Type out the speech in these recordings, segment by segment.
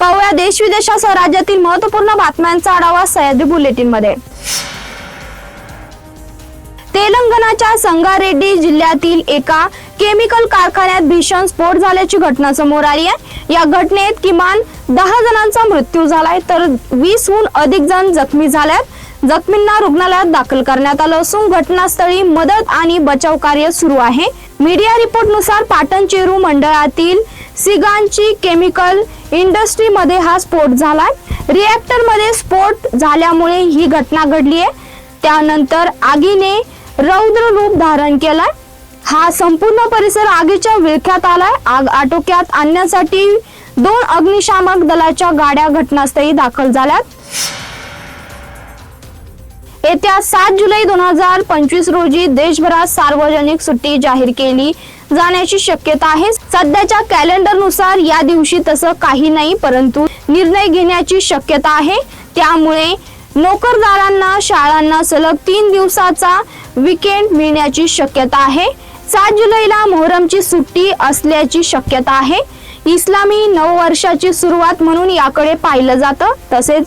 पाहूया देश विदेशासह राज्यातील महत्त्वपूर्ण बातम्यांचा आढावा सह्याद्री बुलेटिनमध्ये तेलंगणाच्या संगारेड्डी जिल्ह्यातील एका केमिकल कारखान्यात भीषण स्फोट झाल्याची घटना समोर आली आहे. या घटनेत किमान दहा जणांचा मृत्यू झालाय तर वीसहून अधिक जण जखमी झाल्यात. जखमींना रुग्णालयात दाखल करण्यात आलं असून घटनास्थळी मदत आणि बचाव कार्य सुरू आहे. मीडिया रिपोर्टनुसार पाटण चेरू मंडळातील सिगांची केमिकल इंडस्ट्रीमध्ये हा स्फोट झाला रिॲक्टरमध्ये स्फोट झाल्यामुळे ही घटना घडली आहे. त्यानंतर आगीने रौद्र रूप धारण केलाय. हा संपूर्ण परिसर आगीच्या विळख्यात आलाय. आग आटोक्यात आणण्यासाठी दोन अग्निशामक दलाच्या गाड्या घटनास्थळी दाखल झाल्यात. येत्या सात जुलै दोन हजार पंचवीस रोजी देशभरात सार्वजनिक सुट्टी जाहीर केली जाण्याची शक्यता आहे. सध्याच्या कॅलेंडरनुसार या दिवशी तसं काही नाही परंतु निर्णय घेण्याची शक्यता आहे. त्यामुळे नोकरदारांना शाळांना सलग तीन दिवसाचा विकेंड मिळण्याची शक्यता आहे. सात जुलैला मोहरमची सुट्टी असल्याची शक्यता आहे. इस्लामी नववर्षाची सुरुवात म्हणून याकडे पाहिलं जातं. तसेच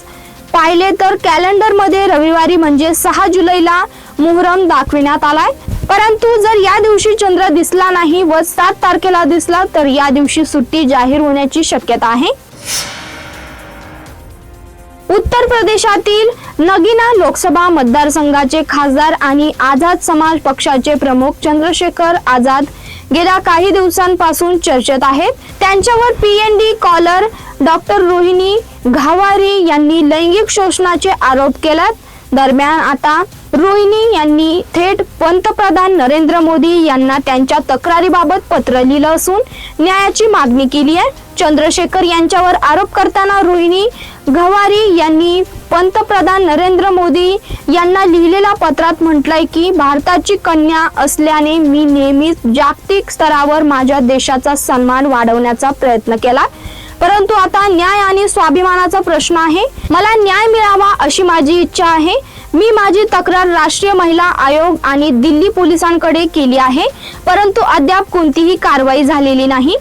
पाहिले तर कॅलेंडरमध्ये रविवारी म्हणजे सहा जुलैला मुहरम दाखविण्यात आलाय. परंतु जर या दिवशी चंद्र दिसला नाही व सात तारखेला दिसला तर या दिवशी सुट्टी जाहीर होण्याची शक्यता आहे. उत्तर प्रदेशातील नगिना लोकसभा मतदारसंघाचे खासदार आणि आझाद समाज पक्षाचे प्रमुख चंद्रशेखर आझाद गेल्या काही दिवसांपासून चर्चेत आहेत. त्यांच्यावर P N D scholar doctor Rohini Ghawari यांनी लैंगिक शोषणाचे आरोप केलात दरम्यान आता रोहिणी यांनी थेट पंतप्रधान नरेंद्र मोदी यांना त्यांच्या तक्रारीबाबत पत्र लिहिलं असून न्यायाची मागणी केली आहे. चंद्रशेखर यांच्यावर आरोप करताना रोहिणी घवारी यांनी पंतप्रधान नरेंद्र मोदी यांना लिहिलेल्या पत्रात म्हटलंय की भारताची कन्या असल्याने मी नेहमीच जागतिक स्तरावर माझ्या देशाचा सन्मान वाढवण्याचा प्रयत्न केला. परंतु आता न्याय आणि स्वाभिमानाचा प्रश्न आहे. मला न्याय मिळावा अशी माझी इच्छा आहे. मी माझी तक्रार राष्ट्रीय महिला आयोग आणि दिल्ली पोलिसांकडे केली आहे. परंतु अद्याप कोणतीही कारवाई झालेली नाही.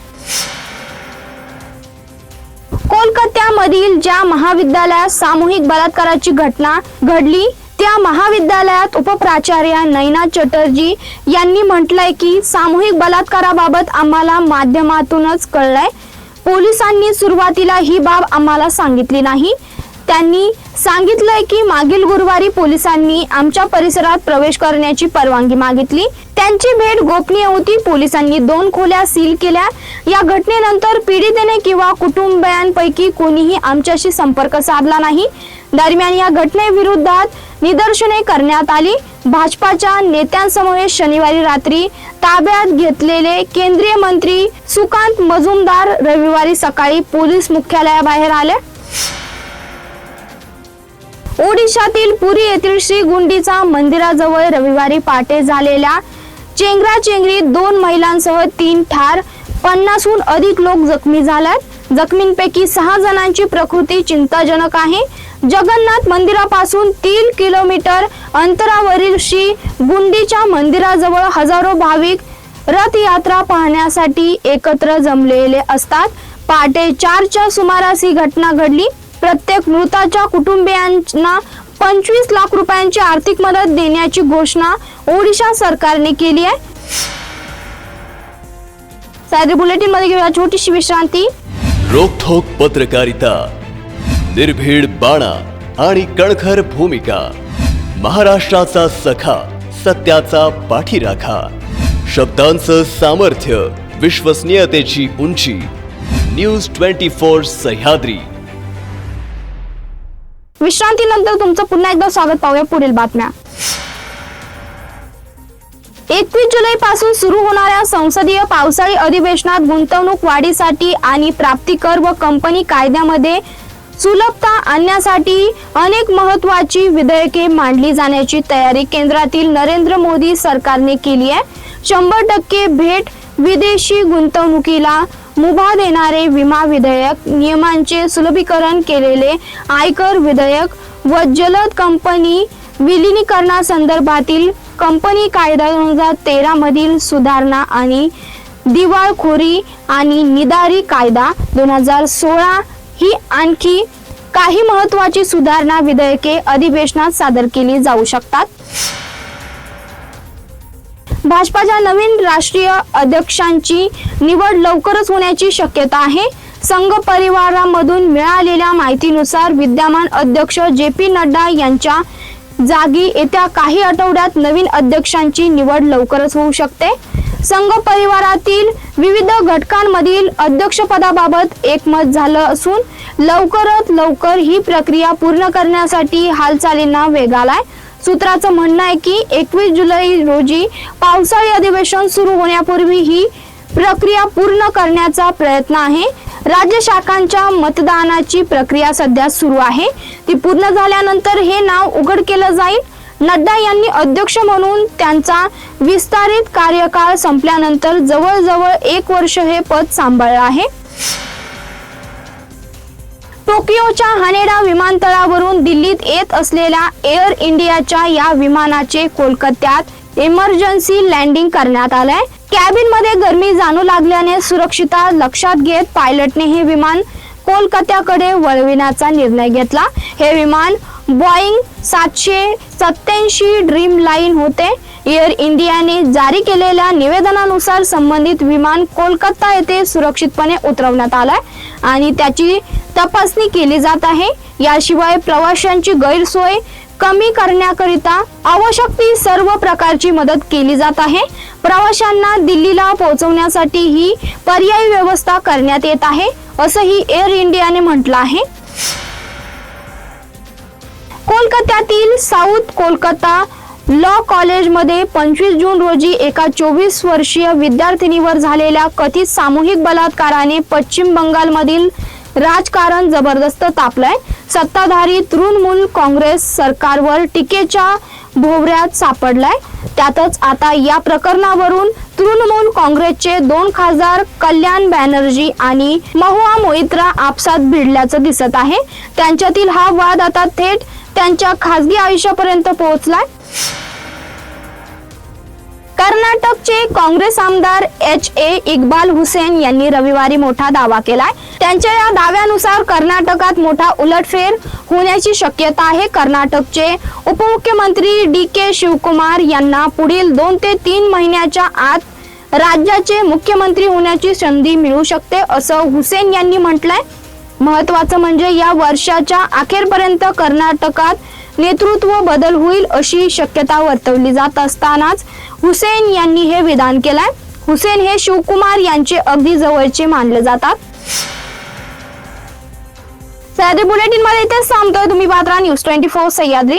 कोलकात्यामधील ज्या महाविद्यालयात सामूहिक बलात्काराची घटना घडली त्या महाविद्यालयात उपप्राचार्या नैना चटर्जी यांनी म्हटलंय की सामूहिक बलात्काराबाबत आम्हाला माध्यमातूनच कळलंय. पोलिसांनी सुरुवातीला ही बाब आम्हाला सांगितली नाही. त्यांनी सांगितलंय की मागील गुरुवारी पोलिसांनी आमच्या परिसरात प्रवेश करण्याची परवानगी मागितली. त्यांची भेट गोपनीय होती. पोलिसांनी दोन खोल्या सील केल्या. या घटनेनंतर पीडितेने किंवा कुटुंबियांपैकी कोणीही आमच्याशी संपर्क साधला नाही. दरम्यान या घटनेविरोधात निदर्शने करण्यात आली. भाजपाच्या नेत्यांसमोर शनिवारी रात्री ताब्यात घेतलेले केंद्रीय मंत्री सुकांत मजुमदार रविवारी सकाळी पोलीस मुख्यालयाबाहेर आले. ओडिशातील पुरी येथील श्री गुंडीचा मंदिराजवळ रविवारी पाटे झालेल्या चेंगराचेंगरीत दोन महिलांसह तीन ठार पन्नासहून अधिक लोक जखमी झाल्यात. जखमींपैकी सहा जणांची प्रकृती चिंताजनक आहे. जगन्नाथ मंदिरापासून तीन किलोमीटर अंतरावरील श्री गुंडीच्या मंदिराजवळ हजारो भाविक रथयात्रा पाहण्यासाठी एकत्र जमलेले असतात. पहाटे चारच्या सुमारास ही घटना घडली. प्रत्येक मृताच्या कुटुंबियांना पंचवीस लाख रुपयांची आर्थिक मदत देण्याची घोषणा ओडिशा सरकारने केली आहे. सायरी बुलेटिनमध्ये घेऊया छोटीशी विश्रांती. रोखोक पत्रकारिता निर्भीड बाणा आणि कणखर भूमिका महाराष्ट्राचा सखा सत्याचा पाठीराखा शब्दांचं सामर्थ्य विश्वसनीयतेची उंची न्यूज ट्वेंटी फोर सह्याद्री. विश्रांतीनंतर तुमचं पुन्हा एकदा स्वागत पाहूया पुढील बातम्या. एकवीस जुलै पासून सुरू होणाऱ्या संसदीय पावसाळी अधिवेशनात गुंतवणूक वाढीसाठी आणि प्राप्तिकर व कंपनी कायद्यामध्ये सुलभता आणण्यासाठी अनेक महत्वाची विधेयके मांडली जाण्याची तयारी केंद्रातील नरेंद्र मोदी सरकारने केली आहे. शंभर टक्के भेट विदेशी गुंतवणुकीला मुभा देणारे विमा विधेयक नियमांचे सुलभीकरण केलेले आयकर विधेयक व जलद कंपनी विलिनीकरणासंदर्भातील कंपनी कायदा दोन हजार तेरा मधील सुधारणा आणि दिवाळखोरी आणि निदारी कायदा दोन हजार सोळा ही आणखी काही महत्वाची सुधारणा विधेयके अधिवेशनात सादर केली जाऊ शकतात. भाजपाच्या नवीन राष्ट्रीय अध्यक्षांची निवड लवकरच होण्याची शक्यता आहे. संघ परिवारामधून मिळालेल्या माहितीनुसार विद्यमान अध्यक्ष जे पी नड्डा यांच्या जागी येत्या काही आठवड्यात नवीन अध्यक्षांची निवड लवकरच होऊ शकते. संघ परिवारातील विविध घटकांमधील अध्यक्षपदाबाबत एकमत झालं असून लवकरात लवकर ही प्रक्रिया पूर्ण करण्यासाठी हालचालींना वेग आलाय. सूत्राचं म्हणणं आहे की एकवीस जुलै रोजी पावसाळी अधिवेशन सुरू होण्यापूर्वी ही प्रक्रिया पूर्ण करण्याचा प्रयत्न आहे. राज्य शाखांच्या मतदानाची प्रक्रिया सध्या सुरू आहे. ती पूर्ण झाल्यानंतर हे नाव उघड केलं जाईल. नड्डा यांनी अध्यक्ष म्हणून त्यांचा विस्तारित कार्यकाळ संपल्यानंतर जवळजवळ एक वर्ष हे पद सांभाळलं आहे. टोकियोच्या हानेडा विमानतळावरून दिल्लीत येत असलेल्या एअर इंडियाच्या या विमानाचे कोलकात्यात इमर्जन्सी लँडिंग करण्यात आलंय. कॅबिनमध्ये गरमी जाणू लागल्याने सुरक्षिता लक्षात घेत पायलटने हे विमान कोलकात्याकडे वळविण्याचा निर्णय घेतला. हे विमान बॉईंग सातशे सत्याऐंशी ड्रीम लाईन होते. एअर इंडियाने जारी केलेल्या निवेदनानुसार संबंधित विमान कोलकाता येथे सुरक्षितपणे उतरवण्यात आलंय आणि त्याची तपासणी केली जात आहे. याशिवाय प्रवाशांची गैरसोय कमी करण्याकरिता आवश्यक ती सर्व प्रकारची मदत केली जात आहे. प्रवाशांना दिल्लीला पोहोचवण्यासाठी ही पर्यायी व्यवस्था करण्यात येत आहे असंही एअर इंडियाने म्हटलं आहे. कोलकात्यातील साऊथ कोलकाता लॉ कॉलेजमध्ये पंचवीस जून रोजी एका चोवीस वर्षीय विद्यार्थिनीवर झालेल्या कथित सामूहिक बलात्काराने पश्चिम बंगालमधील राजकारण जबरदस्त तापलंय. सत्ताधारी तृणमूल काँग्रेस सरकारवर टीकेच्या भोवऱ्यात सापडलाय. त्यातच आता या प्रकरणावरून तृणमूल काँग्रेसचे दोन खासदार कल्याण बॅनर्जी आणि महुआ मोहित्रा आपसात भिडल्याचं दिसत आहे. त्यांच्यातील हा वाद आता थेट त्यांच्या खासगी आयुष्यापर्यंत पोहोचलाय. कर्नाटकचे काँग्रेस आमदार एच ए इकबाल हुसेन यांनी रविवारी मोठा दावा केलाय. त्यांच्या या दाव्यानुसार कर्नाटकात मोठा उलटफेर होण्याची शक्यता आहे. कर्नाटकचे उपमुख्यमंत्री डी के शिवकुमार यांना पुढील दोन ते तीन महिन्याच्या आत राज्याचे मुख्यमंत्री होण्याची संधी मिळू शकते असं हुसेन यांनी म्हटलंय. महत्वाचं म्हणजे या वर्षाच्या अखेरपर्यंत कर्नाटकात नेतृत्व बदल होईल अशी शक्यता वर्तवली जात असतानाच हुसेन यांनी हे विधान केलंय. हुसेन हे शिवकुमार यांचे अगदी जवळचे मानले जातात. सह्याद्री बुलेटिनमध्ये इथेच सांगतोय तुम्ही पात्रा न्यूज ट्वेंटी फोर सह्याद्री.